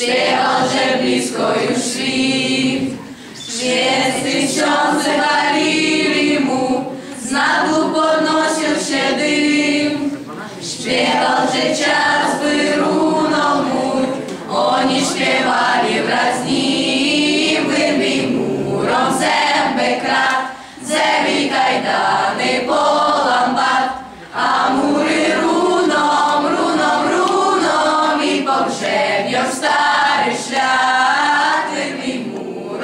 Przechodzę blisko już świt. Wszyscy wsiądze chwalili mu, z nabu podnosił się dym. Śpiewał, że czas wyrunął mój, oni śpiewali wraz z nim. Wybił murom zęby krat, zewi kajdar.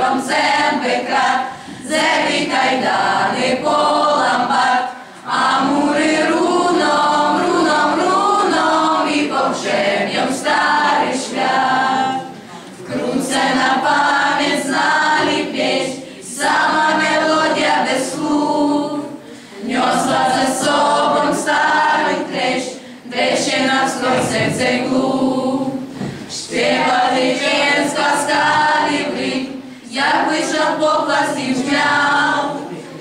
Хором зембикра, зеві кайдани по ламбард, а мури руном, руном, руном і повшем'ям старий шлях. Крунце на пам'ять знали песнь, сама мелодія без слух, несла за собом старий трещ, де ще нас серце глух. Штель blik, jakby żal poklask i brzmiał.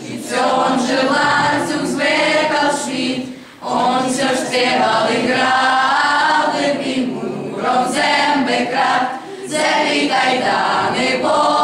I co on żelańców zwlekał świt, on wciąż śpiewał i grał, wybił murą zęby krat, zewi kajdany, bo